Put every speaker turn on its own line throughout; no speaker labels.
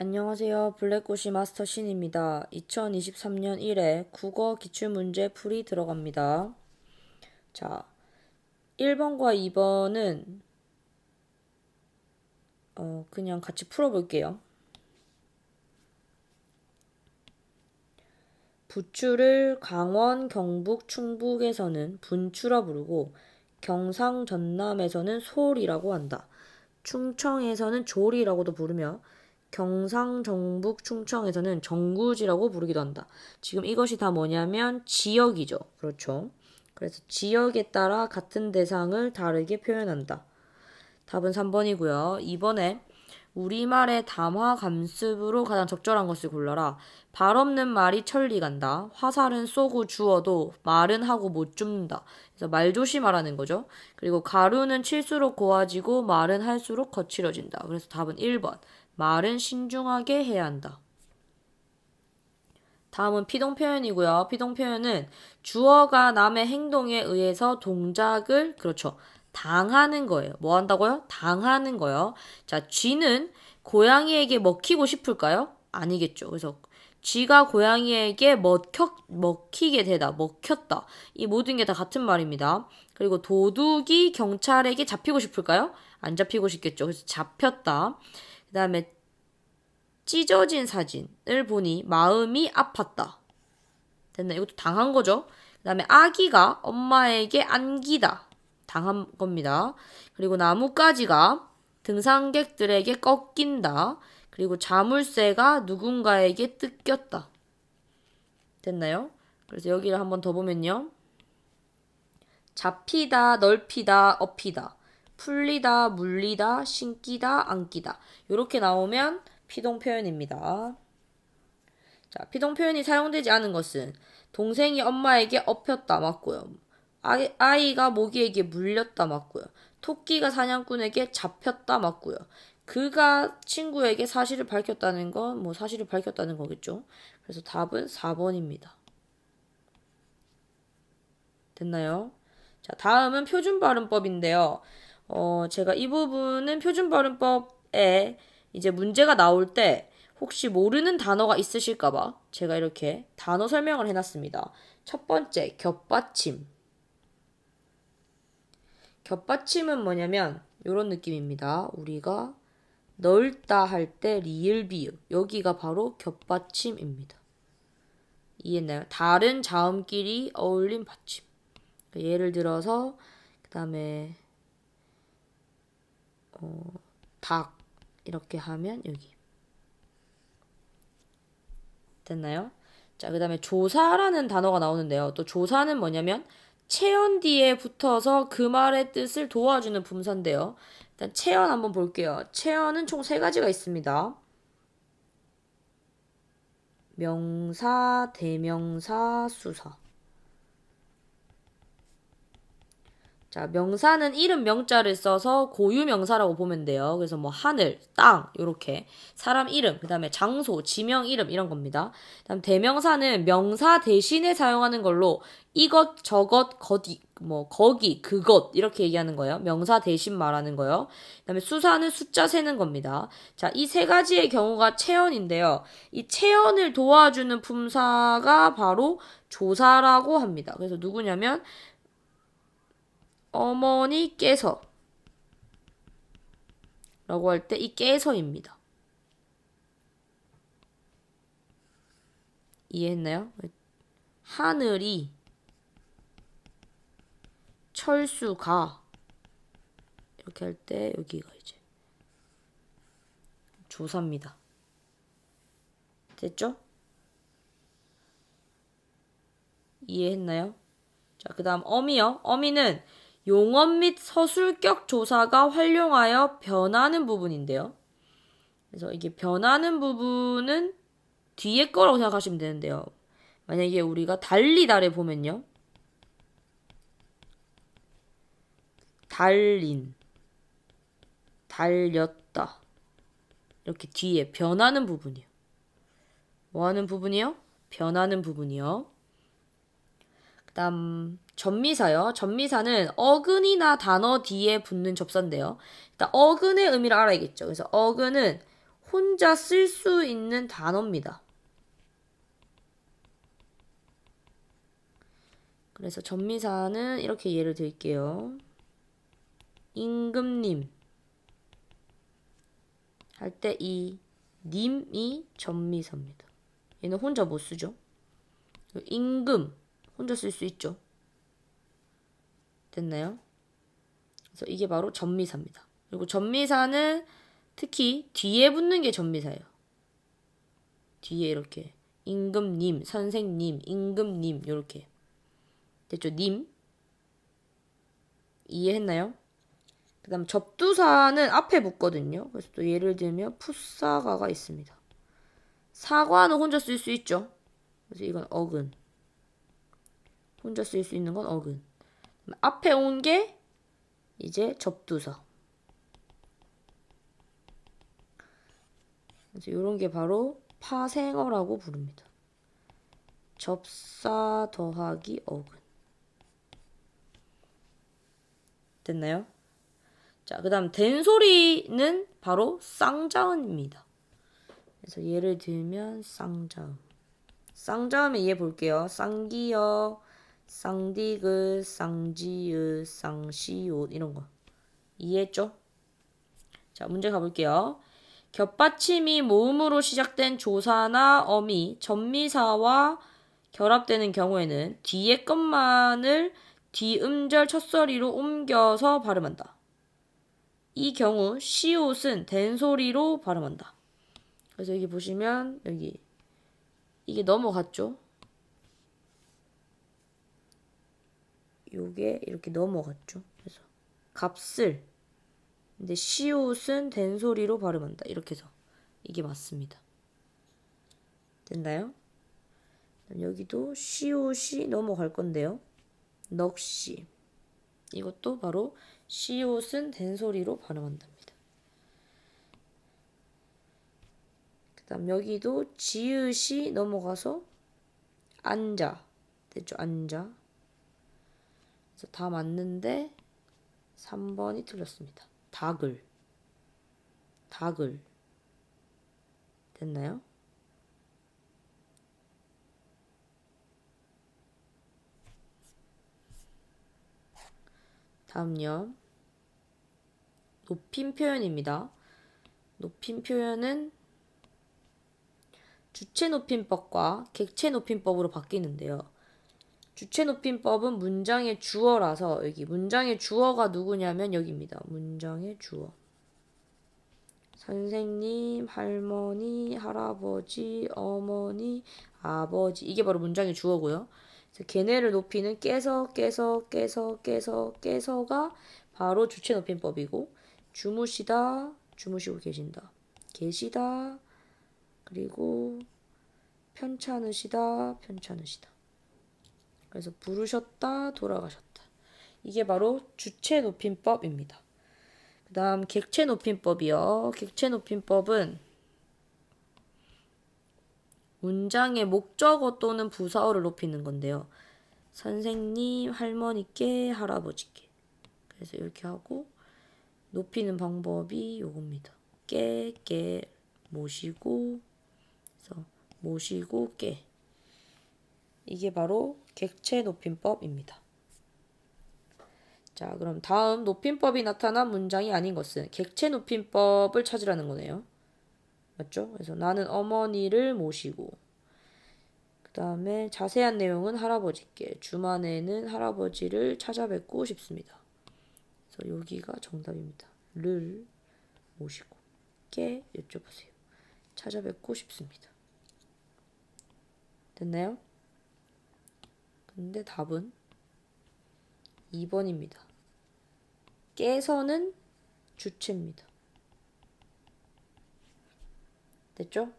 안녕하세요. 블랙고시 마스터 신입니다. 2023년 1회 국어 기출문제 풀이 들어갑니다. 자, 1번과 2번은 어, 그냥 같이 풀어볼게요. 부추를 강원, 경북, 충북에서는 분추라 부르고 경상, 전남에서는 솔이라고 한다. 충청에서는 조리라고도 부르며 경상, 정북, 충청에서는 정구지라고 부르기도 한다. 지금 이것이 다 뭐냐면 지역이죠. 그렇죠. 그래서 지역에 따라 같은 대상을 다르게 표현한다. 답은 3번이고요. 2번에 우리말의 담화 감습으로 가장 적절한 것을 골라라. 발 없는 말이 천리 간다. 화살은 쏘고 주어도 말은 하고 못 줍는다. 그래서 말 조심하라는 거죠. 그리고 가루는 칠수록 고와지고 말은 할수록 거칠어진다. 그래서 답은 1번. 말은 신중하게 해야 한다. 다음은 피동 표현이고요. 피동 표현은 주어가 남의 행동에 의해서 동작을 그렇죠. 당하는 거예요. 뭐 한다고요? 당하는 거요. 자, 쥐는 고양이에게 먹히고 싶을까요? 아니겠죠. 그래서 쥐가 고양이에게 먹혀, 먹히게 되다, 먹혔다. 이 모든 게 다 같은 말입니다. 그리고 도둑이 경찰에게 잡히고 싶을까요? 안 잡히고 싶겠죠. 그래서 잡혔다. 그 다음에 찢어진 사진을 보니 마음이 아팠다. 됐나? 이것도 당한 거죠. 그 다음에 아기가 엄마에게 안기다. 당한 겁니다. 그리고 나뭇가지가 등산객들에게 꺾인다. 그리고 자물쇠가 누군가에게 뜯겼다. 됐나요? 그래서 여기를 한번 더 보면요. 잡히다, 넓히다, 업히다. 풀리다, 물리다, 신기다, 안기다. 이렇게 나오면 피동 표현입니다. 자, 피동 표현이 사용되지 않은 것은 동생이 엄마에게 업혔다 맞고요. 아이, 아이 가 모기에게 물렸다 맞고요. 토끼가 사냥꾼에게 잡혔다 맞고요. 그가 친구에게 사실을 밝혔다는 건 뭐 사실을 밝혔다는 거겠죠. 그래서 답은 4번입니다. 됐나요? 자, 다음은 표준 발음법인데요. 어, 제가 이 부분은 표준 발음법에 이제 문제가 나올 때 혹시 모르는 단어가 있으실까봐 제가 이렇게 단어 설명을 해놨습니다. 첫 번째, 겹받침. 겹받침은 뭐냐면 이런 느낌입니다. 우리가 넓다 할 때 리을 비읍 여기가 바로 겹받침입니다. 이해했나요? 다른 자음끼리 어울린 받침. 예를 들어서 그 다음에 어, 닭 이렇게 하면 여기 됐나요? 자, 그 다음에 조사라는 단어가 나오는데요. 또 조사는 뭐냐면 체언 뒤에 붙어서 그 말의 뜻을 도와주는 품사인데요. 일단 체언 한번 볼게요. 체언은 총 세 가지가 있습니다. 명사, 대명사, 수사. 자, 명사는 이름 명자를 써서 고유 명사라고 보면 돼요. 그래서 뭐 하늘, 땅 요렇게 사람 이름, 그다음에 장소, 지명 이름 이런 겁니다. 그다음 대명사는 명사 대신에 사용하는 걸로 이것, 저것, 거기, 뭐 거기, 그것 이렇게 얘기하는 거예요. 명사 대신 말하는 거요. 그다음에 수사는 숫자 세는 겁니다. 자, 이 세 가지의 경우가 체언인데요. 이 체언을 도와주는 품사가 바로 조사라고 합니다. 그래서 누구냐면 어머니께서 라고 할 때 이 깨서입니다. 이해했나요? 하늘이 철수가 이렇게 할 때 여기가 이제 조사입니다. 됐죠? 이해했나요? 자, 그 다음 어미요. 어미는 용언 및 서술격 조사가 활용하여 변하는 부분인데요. 그래서 이게 변하는 부분은 뒤에 거라고 생각하시면 되는데요. 만약에 우리가 달리다를 보면요. 달린, 달렸다. 이렇게 뒤에 변하는 부분이요. 뭐 하는 부분이요? 변하는 부분이요. 그 다음, 전미사요. 전미사는 어근이나 단어 뒤에 붙는 접사인데요. 일단 어근의 의미를 알아야겠죠. 그래서 어근은 혼자 쓸 수 있는 단어입니다. 그래서 전미사는 이렇게 예를 들게요. 임금님 할 때 이 님이 전미사입니다. 얘는 혼자 못 쓰죠. 임금 혼자 쓸 수 있죠. 됐나요? 그래서 이게 바로 전미사입니다. 그리고 전미사는 특히 뒤에 붙는 게 전미사예요. 뒤에 이렇게 임금님, 선생님, 임금님 이렇게 됐죠? 님 이해했나요? 그 다음 접두사는 앞에 붙거든요. 그래서 또 예를 들면 풋사가가 있습니다. 사과는 혼자 쓸 수 있죠. 그래서 이건 어근. 혼자 쓸 수 있는 건 어근. 앞에 온 게 이제 접두사. 그래서 이런 게 바로 파생어라고 부릅니다. 접사 더하기 어근. 됐나요? 자, 그 다음 된소리는 바로 쌍자음입니다. 그래서 예를 들면 쌍자음. 쌍자음에 이해 볼게요. 쌍기어, 쌍디귿, 쌍지읒, 쌍시옷 이런 거. 이해했죠? 자, 문제 가볼게요. 겹받침이 모음으로 시작된 조사나 어미, 전미사와 결합되는 경우에는 뒤에 것만을 뒤음절 첫소리로 옮겨서 발음한다. 이 경우 시옷은 된소리로 발음한다. 그래서 여기 보시면 여기 이게 넘어갔죠? 요게 이렇게 넘어갔죠. 그래서 값을 근데 시옷은 된소리로 발음한다. 이렇게 해서 이게 맞습니다. 됐나요? 여기도 시옷이 넘어갈 건데요. 넋시 이것도 바로 시옷은 된소리로 발음한답니다. 그 다음 여기도 지읒이 넘어가서 앉아 됐죠? 앉아 그래서 다 맞는데 3번이 틀렸습니다. 닭을 닭을 됐나요? 다음요. 높임 표현입니다. 높임 표현은 주체 높임법과 객체 높임법으로 바뀌는데요. 주체 높임법은 문장의 주어라서 여기 문장의 주어가 누구냐면 여기입니다. 문장의 주어. 선생님, 할머니, 할아버지, 어머니, 아버지. 이게 바로 문장의 주어고요. 그래서 걔네를 높이는 깨서, 깨서, 깨서, 깨서, 깨서가 바로 주체 높임법이고 주무시다, 주무시고 계신다. 계시다, 그리고 편찮으시다, 편찮으시다. 그래서 부르셨다, 돌아가셨다. 이게 바로 주체 높임법입니다. 그 다음 객체 높임법이요. 객체 높임법은 문장의 목적어 또는 부사어를 높이는 건데요. 선생님, 할머니께, 할아버지께. 그래서 이렇게 하고 높이는 방법이 요겁니다. 깨, 깨, 모시고, 그래서 모시고, 깨. 이게 바로 객체 높임법입니다. 자, 그럼 다음 높임법이 나타난 문장이 아닌 것은 객체 높임법을 찾으라는 거네요. 맞죠? 그래서 나는 어머니를 모시고 그 다음에 자세한 내용은 할아버지께 주말에는 할아버지를 찾아뵙고 싶습니다. 그래서 여기가 정답입니다. 를 모시고 께 여쭤보세요. 찾아뵙고 싶습니다. 됐나요? 근데 답은 2번입니다. 깨서는 주체입니다. 됐죠?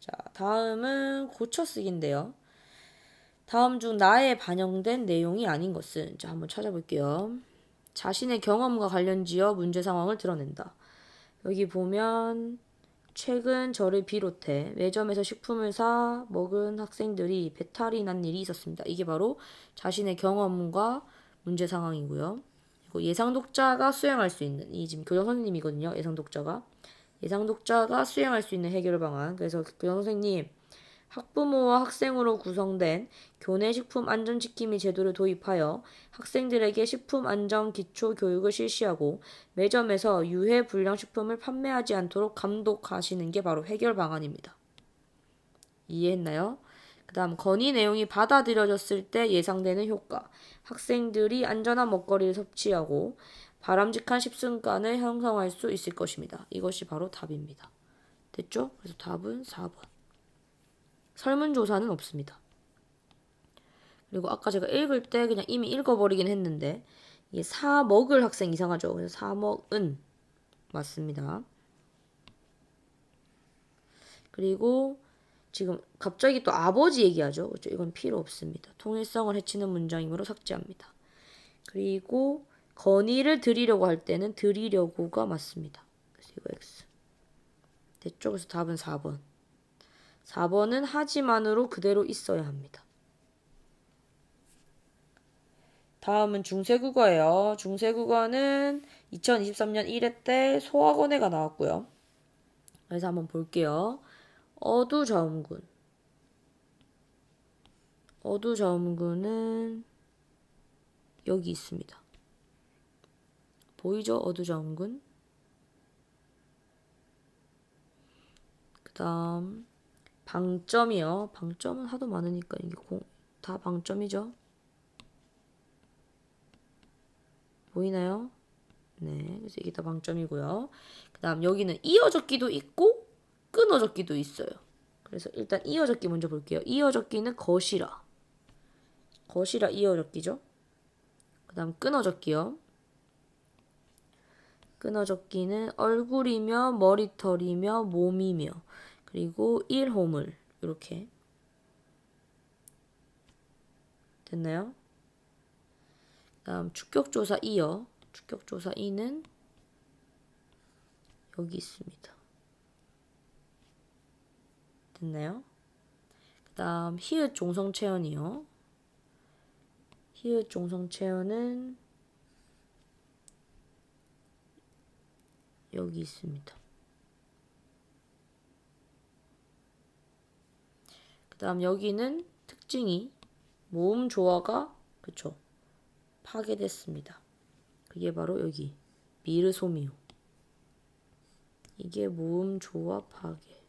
자, 다음은 고쳐쓰기인데요. 다음 중 나에 반영된 내용이 아닌 것은 자, 한번 찾아볼게요. 자신의 경험과 관련지어 문제 상황을 드러낸다. 여기 보면 최근 저를 비롯해 매점에서 식품을 사 먹은 학생들이 배탈이 난 일이 있었습니다. 이게 바로 자신의 경험과 문제 상황이고요. 그리고 예상 독자가 수행할 수 있는 이 지금 교장 선생님이거든요. 예상 독자가 예상 독자가 수행할 수 있는 해결 방안. 그래서 그 선생님 학부모와 학생으로 구성된 교내 식품 안전지킴이 제도를 도입하여 학생들에게 식품 안전 기초 교육을 실시하고 매점에서 유해 불량 식품을 판매하지 않도록 감독하시는 게 바로 해결 방안입니다. 이해했나요? 그 다음 건의 내용이 받아들여졌을 때 예상되는 효과. 학생들이 안전한 먹거리를 섭취하고 바람직한 식습관을 형성할 수 있을 것입니다. 이것이 바로 답입니다. 됐죠? 그래서 답은 4번. 설문조사는 없습니다. 그리고 아까 제가 읽을 때 그냥 이미 읽어버리긴 했는데 이게 사 먹을 학생 이상하죠. 그래서 사 먹은 맞습니다. 그리고 지금 갑자기 또 아버지 얘기하죠. 그렇죠? 이건 필요 없습니다. 통일성을 해치는 문장이므로 삭제합니다. 그리고 건의를 드리려고 할 때는 드리려고가 맞습니다. 그래서 이거 X. 됐죠? 그래서 답은 4번. 4번은 하지만으로 그대로 있어야 합니다. 다음은 중세국어예요. 중세국어는 2023년 1회 때 소학원회가 나왔고요. 그래서 한번 볼게요. 어두저음군. 어두저음군은 여기 있습니다. 보이죠? 어두저음군. 그 다음 방점이요. 방점은 하도 많으니까 이게 공, 다 방점이죠. 보이나요? 네, 그래서 이게 다 방점이고요. 그 다음 여기는 이어적기도 있고 끊어적기도 있어요. 그래서 일단 이어적기 먼저 볼게요. 이어적기는 거시라. 거시라 이어적기죠. 그 다음 끊어적기요. 끊어적기는 얼굴이며 머리털이며 몸이며 그리고 일호물 이렇게 됐나요? 다음 축격조사 이어 축격조사 이는 여기 있습니다. 됐나요? 그 다음 히읗 종성체언이요. 히읗 종성체언은 여기 있습니다. 다음 여기는 특징이 모음 조화가 그쵸 파괴됐습니다. 그게 바로 여기 미르소미오 이게 모음 조화 파괴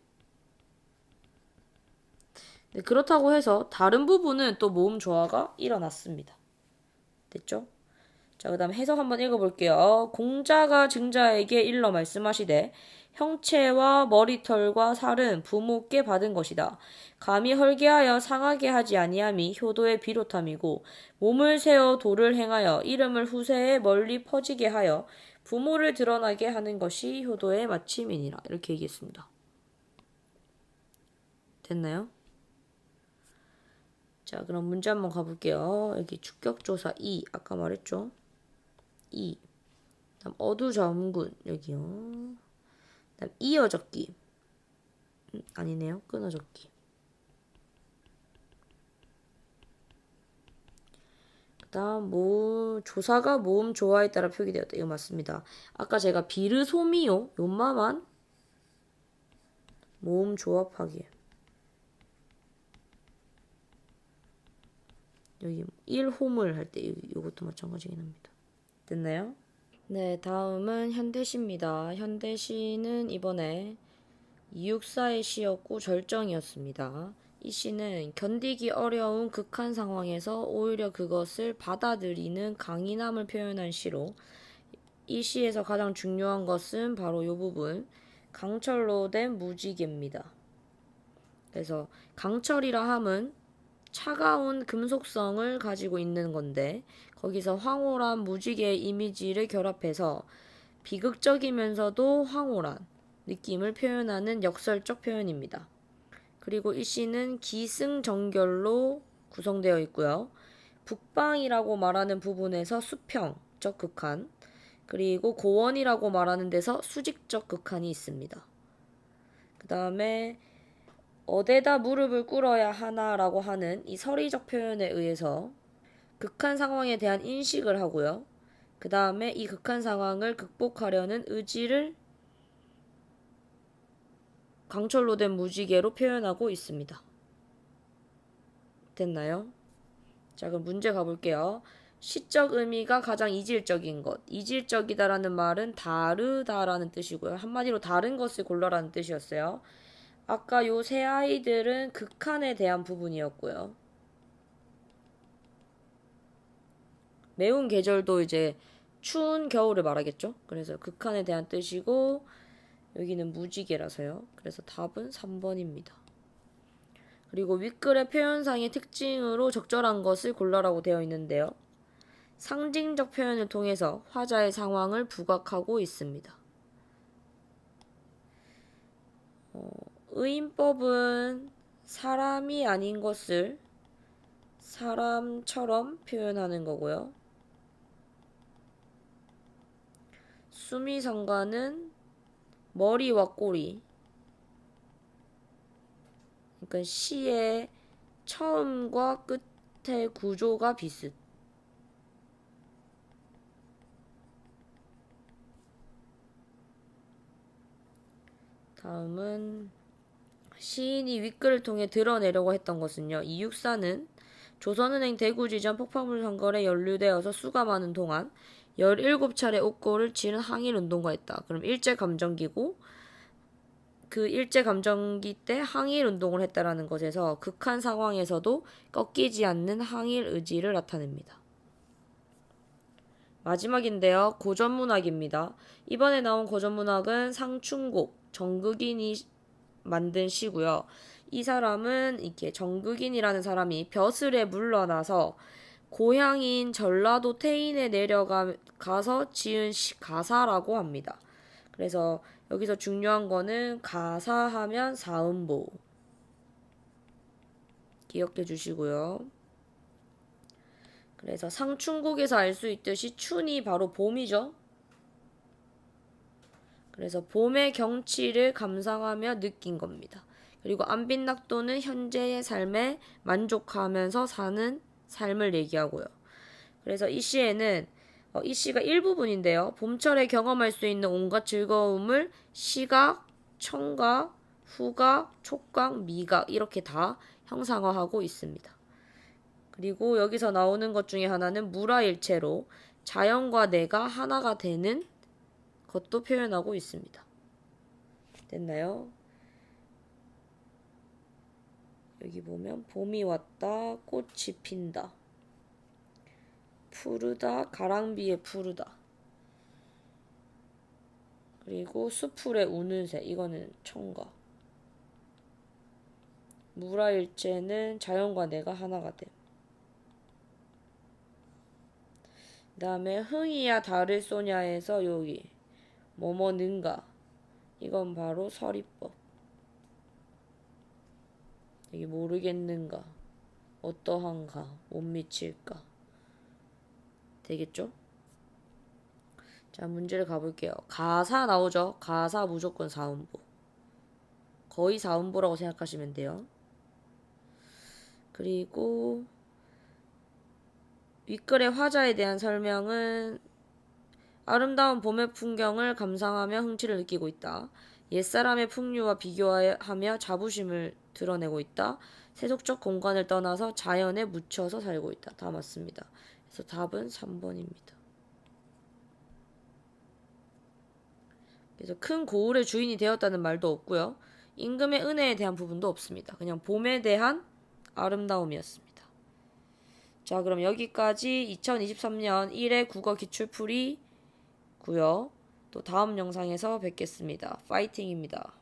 네, 그렇다고 해서 다른 부분은 또 모음 조화가 일어났습니다. 됐죠? 자, 그 다음 해석 한번 읽어볼게요. 공자가 증자에게 일러 말씀하시되 형체와 머리털과 살은 부모께 받은 것이다. 감히 헐게하여 상하게 하지 아니함이 효도의 비롯함이고 몸을 세어 도를 행하여 이름을 후세에 멀리 퍼지게 하여 부모를 드러나게 하는 것이 효도의 마침이니라. 이렇게 얘기했습니다. 됐나요? 자, 그럼 문제 한번 가볼게요. 여기 축격조사 2, 아까 말했죠? 2. 다음 어두저음군, 여기요. 다음 이어적기. 음, 아니네요. 끊어적기. 그 다음 모 조사가 모음 조화에 따라 표기되었다. 이거 맞습니다. 아까 제가 비르소미오 요마만 모음 조합하기. 여기 1홈을 할 때 이것도 마찬가지긴 합니다. 됐나요? 네, 다음은 현대시입니다. 현대시는 이번에 이육사의 시였고 절정이었습니다. 이 시는 견디기 어려운 극한 상황에서 오히려 그것을 받아들이는 강인함을 표현한 시로 이 시에서 가장 중요한 것은 바로 이 부분 강철로 된 무지개입니다. 그래서 강철이라 함은 차가운 금속성을 가지고 있는 건데 거기서 황홀한 무지개의 이미지를 결합해서 비극적이면서도 황홀한 느낌을 표현하는 역설적 표현입니다. 그리고 이 시는 기승전결로 구성되어 있고요. 북방이라고 말하는 부분에서 수평적 극한, 그리고 고원이라고 말하는 데서 수직적 극한이 있습니다. 그 다음에 어디다 무릎을 꿇어야 하나라고 하는 이 서리적 표현에 의해서 극한 상황에 대한 인식을 하고요. 그 다음에 이 극한 상황을 극복하려는 의지를 강철로 된 무지개로 표현하고 있습니다. 됐나요? 자, 그럼 문제 가볼게요. 시적 의미가 가장 이질적인 것. 이질적이다라는 말은 다르다라는 뜻이고요. 한마디로 다른 것을 골라라는 뜻이었어요. 아까 요 세 아이들은 극한에 대한 부분이었고요. 매운 계절도 이제 추운 겨울을 말하겠죠. 그래서 극한에 대한 뜻이고 여기는 무지개라서요. 그래서 답은 3번입니다. 그리고 윗글의 표현상의 특징으로 적절한 것을 골라라고 되어 있는데요. 상징적 표현을 통해서 화자의 상황을 부각하고 있습니다. 어, 의인법은 사람이 아닌 것을 사람처럼 표현하는 거고요. 수미상관은 머리와 꼬리. 그러니까 시의 처음과 끝의 구조가 비슷. 다음은 시인이 윗글을 통해 드러내려고 했던 것은요. 이육사는 조선은행 대구 지점 폭파물 선거에 연루되어서 수가 많은 동안 17차례 옥고를 치른 항일 운동가 했다. 그럼 일제 감정기고 그 일제 감정기 때 항일 운동을 했다라는 것에서 극한 상황에서도 꺾이지 않는 항일 의지를 나타냅니다. 마지막인데요. 고전문학입니다. 이번에 나온 고전문학은 상충곡, 정극인이 만든 시고요. 이 사람은 이렇게 정극인이라는 사람이 벼슬에 물러나서 고향인 전라도 태인에 내려가서 지은 시, 가사라고 합니다. 그래서 여기서 중요한 거는 가사하면 사음보 기억해 주시고요. 그래서 상충곡에서 알 수 있듯이 춘이 바로 봄이죠. 그래서 봄의 경치를 감상하며 느낀 겁니다. 그리고 안빈낙도는 현재의 삶에 만족하면서 사는 삶을 얘기하고요. 그래서 이 시에는 어, 이 시가 일부분인데요. 봄철에 경험할 수 있는 온갖 즐거움을 시각, 청각, 후각, 촉각, 미각 이렇게 다 형상화하고 있습니다. 그리고 여기서 나오는 것 중에 하나는 무라일체로 자연과 내가 하나가 되는 것도 표현하고 있습니다. 됐나요? 여기 보면 봄이 왔다, 꽃이 핀다. 푸르다, 가랑비에 푸르다. 그리고 수풀에 우는 새, 이거는 청가. 무라일체는 자연과 내가 하나가 됨. 그 다음에 흥이야 달을 쏘냐에서 여기 뭐뭐는가 이건 바로 서리법 여기 모르겠는가? 어떠한가? 못 미칠까? 되겠죠? 자 문제를 가볼게요. 가사 나오죠? 가사 무조건 사음보. 거의 사음보라고 생각하시면 돼요. 그리고 윗글의 화자에 대한 설명은 아름다운 봄의 풍경을 감상하며 흥취를 느끼고 있다. 옛사람의 풍류와 비교하며 자부심을 드러내고 있다. 세속적 공간을 떠나서 자연에 묻혀서 살고 있다. 다 맞습니다. 그래서 답은 3번입니다. 그래서 큰 고을의 주인이 되었다는 말도 없고요. 임금의 은혜에 대한 부분도 없습니다. 그냥 봄에 대한 아름다움이었습니다. 자, 그럼 여기까지 2023년 1회 국어 기출풀이 고요. 또 다음 영상에서 뵙겠습니다. 파이팅입니다.